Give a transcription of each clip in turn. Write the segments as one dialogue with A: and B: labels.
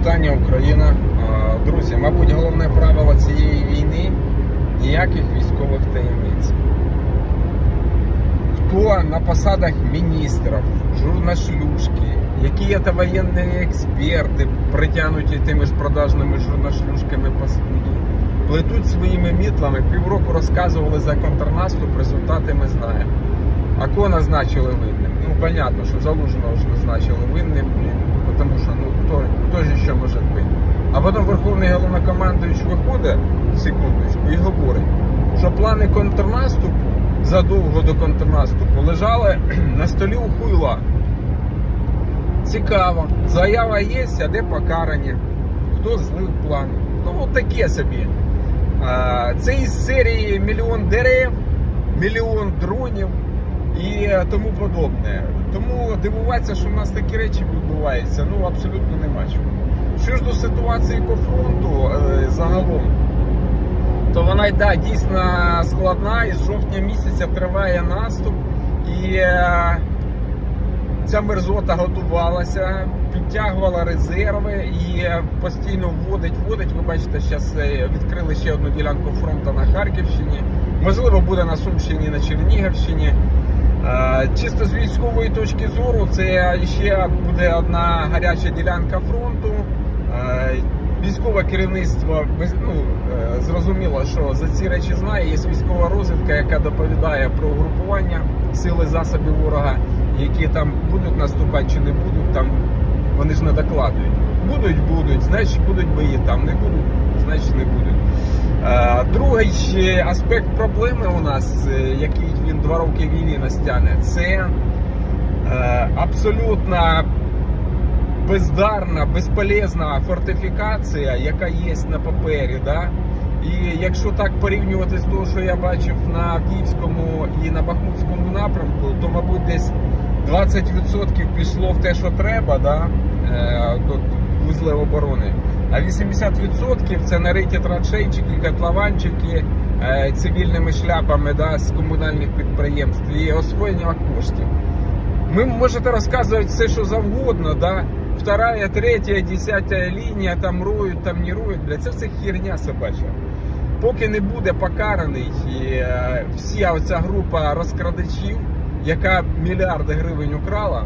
A: Вітання Україна. Друзі, мабуть, головне правило цієї війни ніяких військових таємниць. Хто на посадах міністрів, журнашлюшки, які та воєнні експерти, притягнуті тими ж продажними журнашлюшками по студії, плетуть своїми мітлами, півроку розказували за контрнаступ, результати ми знаємо. А кого назначили винним? Ну, понятно, що Залужного ж назначили винним, тому що ну хто, хто ж ще може бути? А потім Верховний головнокомандуючий виходить, секундочку, і говорить, що плани контрнаступу задовго до контрнаступу лежали на столі у хуйла. Цікаво. Заява є, а де покарання? Хто злив план? Ну, от таке собі. Це із серії мільйон дерев, мільйон дронів і тому подобне. Тому дивуватися, що в нас такі речі відбуваються, ну абсолютно нема чого. Що ж до ситуації по фронту е, загалом, то вона да, дійсно складна, і з жовтня місяця триває наступ, і е, ця мерзота готувалася, підтягувала резерви і е, постійно вводить, вводить. Ви бачите, зараз відкрили ще одну ділянку фронту на Харківщині. Можливо, буде на Сумщині, на Чернігівщині. Чисто з військової точки зору, це ще буде одна гаряча ділянка фронту. Військове керівництво ну, е, зрозуміло, що за ці речі знає. Є військова розвідка, яка доповідає про угрупування сили засобів ворога, які там будуть наступати чи не будуть. Там вони ж не докладують. Будуть, будуть, значить будуть бої. Там не будуть, значить не будуть. Е, Другий аспект проблеми у нас, е, який він два роки війни настягне, це е, абсолютно бездарна, безполезна фортифікація, яка є на папері. Да? І якщо так порівнювати з того, що я бачив на Авдіївському і на Бахмутському напрямку, то, мабуть, десь 20% пішло в те, що треба, да? тут вузли оборони. А 80% це нариті траншейчики, котлованчики е, цивільними шляпами да, з комунальних підприємств і освоєння коштів. Ви можете розказувати все, що завгодно, да? Вторая, третя, десята лінія, там роють, там не роють. Бля, це все херня собача. Поки не буде покараний е, вся оця група розкрадачів, яка мільярди гривень украла,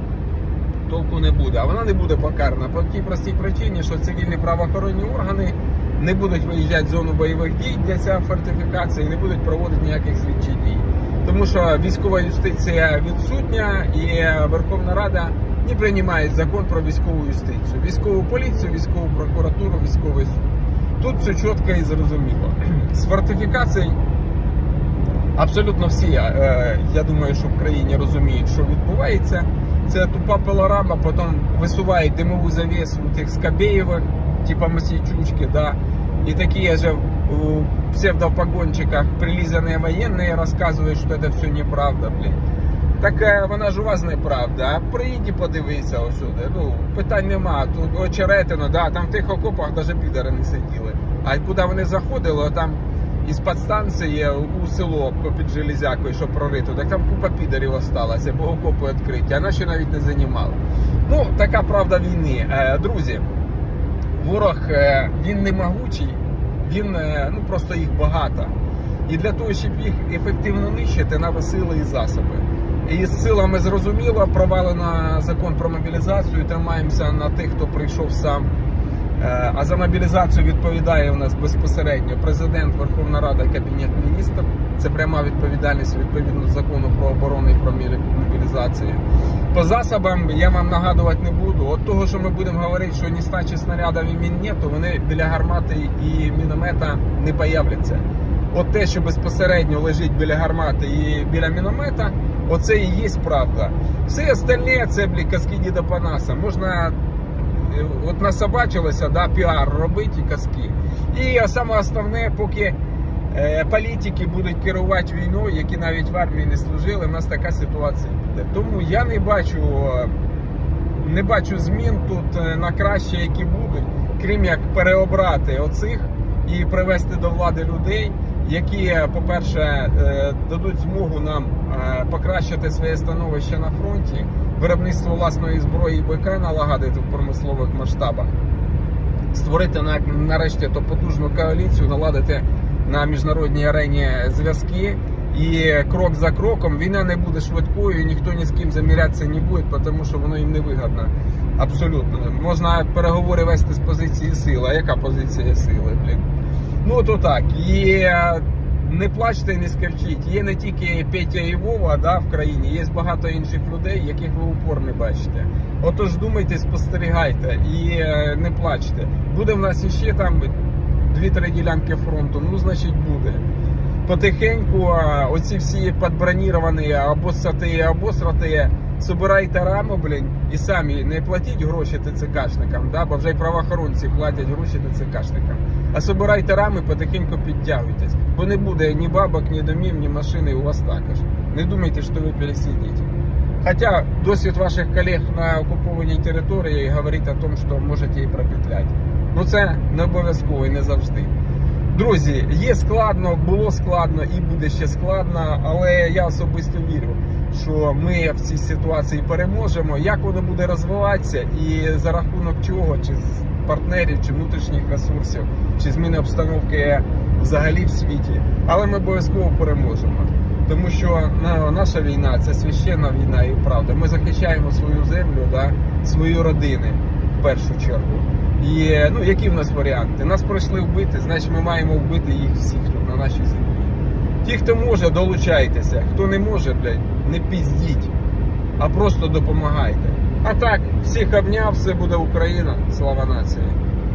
A: толку не буде. А вона не буде покарана по тій простій причині, що цивільні правоохоронні органи не будуть виїжджати в зону бойових дій для цієї фортифікації, не будуть проводити ніяких слідчих дій. Тому що військова юстиція відсутня і Верховна Рада не приймає закон про військову юстицію, військову поліцію, військову прокуратуру, військовий суд. Тут все чітко і зрозуміло. З фортифікацій абсолютно всі, е, я думаю, що в країні розуміють, що відбувається. Це тупа пилорама, потім висувають димову завісу у тих скабєєвих, типа Мосійчучки, да. І такі же у псевдопогончиках прилизані воєнні розказують, що це все неправда, блін. Так е, вона ж у вас неправда. А приїдь подивися осюди. Ну, питань нема. Тут очеретино, да, там в тих окопах навіть підари не сиділи. А куди вони заходили, там із підстанції у село під железякою, що прорито, так там купа підарів осталася, бо окопи відкриті, а наші навіть не займали. Ну, така правда війни. Е, Друзі, ворог е, він не могучий, він е, ну просто їх багато. І для того, щоб їх ефективно нищити, треба сили і засоби. І з силами зрозуміло, провалено закон про мобілізацію. Тримаємося на тих, хто прийшов сам. Е, А за мобілізацію відповідає у нас безпосередньо президент, Верховна Рада, Кабінет міністрів. Це пряма відповідальність відповідно закону про оборону і про мобілізацію. По засобам я вам нагадувати не буду. От того, що ми будемо говорити, що ні стачі снарядів і мін нет, то вони біля гармати і міномета не появляться. От те, що безпосередньо лежить біля гармати і біля міномета, оце і є правда. Все остальне це блі казки діда Панаса. Можна от насобачилося, да, піар робити і казки. І саме основне, поки е, політики будуть керувати війною, які навіть в армії не служили, в нас така ситуація буде. Тому я не бачу, е, не бачу змін тут е, на краще, які будуть, крім як переобрати оцих і привести до влади людей, які, е, по-перше, е, дадуть змогу нам е, покращити своє становище на фронті, виробництво власної зброї і БК налагодити в промислових масштабах. створити нарешті ту потужну коаліцію, наладити на міжнародній арені зв'язки. І крок за кроком війна не буде швидкою, і ніхто ні з ким замірятися не буде, тому що воно їм не вигідно. Абсолютно. Можна переговори вести з позиції сили. А яка позиція сили, блін? Ну то так. І е, не плачте не скавчіть. Є не тільки Петя і Вова да, в країні, є багато інших людей, яких ви упор не бачите. Отож думайте, спостерігайте і е, не плачте. Буде в нас іще там дві-три ділянки фронту, ну значить буде. Потихеньку оці всі підброніровані або сати, або срати, собирайте раму, блін, і самі не платіть гроші ТЦКшникам, да, бо вже й правоохоронці платять гроші ТЦКшникам. А собирайте рами, потихеньку підтягуйтесь. Бо не буде ні бабок, ні домів, ні машини у вас також. Не думайте, що ви пересидите. Хотя досвід ваших колег на окупованій території говорить о том, що можете і пропетлять. Ну це не обов'язково і не завжди. Друзі, є складно, було складно і буде ще складно, але я особисто вірю, що ми в цій ситуації переможемо. Як воно буде розвиватися, і за рахунок чого, чи з партнерів, чи внутрішніх ресурсів, чи зміни обстановки взагалі в світі. Але ми обов'язково переможемо. Тому що ну, наша війна це священна війна і правда. Ми захищаємо свою землю, да, свої родини в першу чергу. І ну які в нас варіанти? Нас пройшли вбити, значить ми маємо вбити їх всіх на нашій землі. Ті, хто може, долучайтеся. Хто не може, блядь, не піздіть, а просто допомагайте. А так, всіх обняв, все буде Україна. Слава нації.